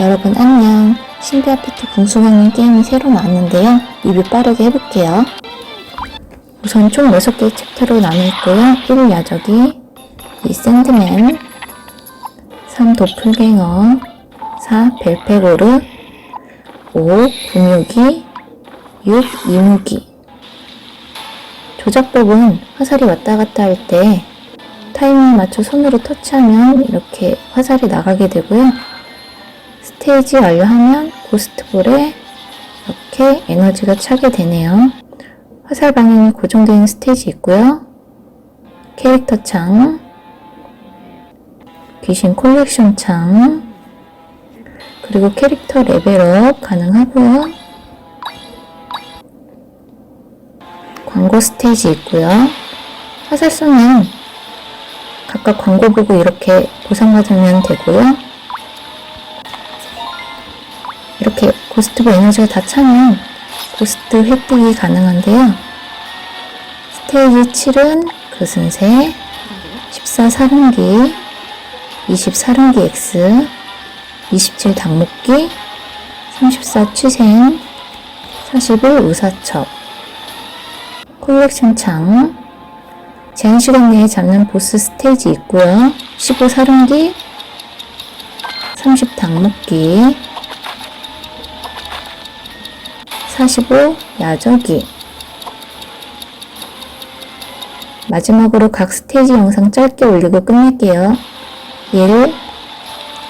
여러분 안녕. 신비아피트 궁수강림 게임이 새로 나왔는데요. 리뷰 빠르게 해볼게요. 우선 총 6개의 챕터로 나눠있고요. 1 야적이, 2 샌드맨, 3 도플갱어, 4 벨페고르, 5 구묘기, 6 이무기. 조작법은 화살이 왔다 갔다 할 때 타이밍에 맞춰 손으로 터치하면 이렇게 화살이 나가게 되고요. 스테이지 완료하면 고스트볼에 이렇게 에너지가 차게 되네요. 화살 방향이 있는 스테이지 있고요. 캐릭터 창, 귀신 콜렉션 창, 그리고 캐릭터 레벨업 가능하고요. 광고 스테이지 있고요. 화살 쏘면 각각 광고 보고 이렇게 보상받으면 되고요. 이렇게 고스트볼 에너지가 다 차면 고스트 획득이 가능한데요. 스테이지 7은 그슨새, 14 사릉기, 20 사릉기 X, 27 당목기, 34 취생, 41 의사첩, 콜렉션 창, 제한 시간 내에 잡는 보스 스테이지 있고요. 15 사릉기, 30 당목기, 45 야적이 마지막으로 각 스테이지 영상 짧게 올리고 끝낼게요. 1,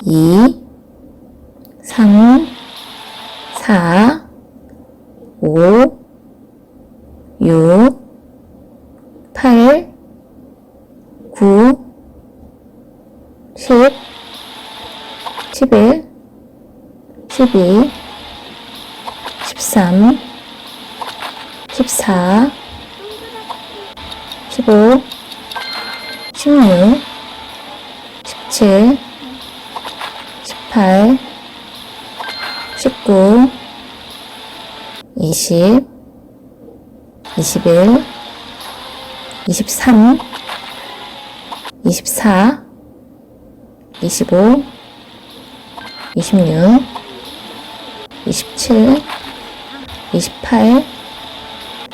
2, 3, 4, 5, 6, 8, 9, 10, 11, 12, 13, 14, 15, 16, 17, 18, 19, 20, 21, 23, 24, 25, 26, 27, 28,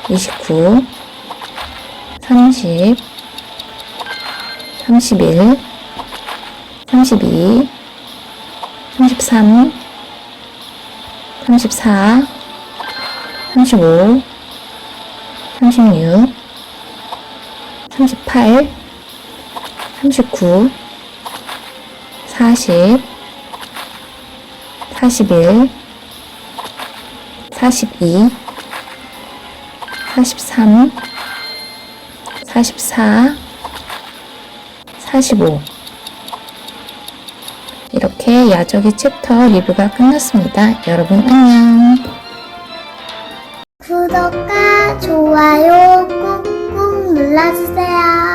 29, 30, 31, 32, 33, 34, 35, 36, 38, 39, 40, 41, 42, 43, 44, 45 이렇게 야적이 챕터 리뷰가 끝났습니다. 여러분 안녕. 구독과 좋아요 꾹꾹 눌러주세요.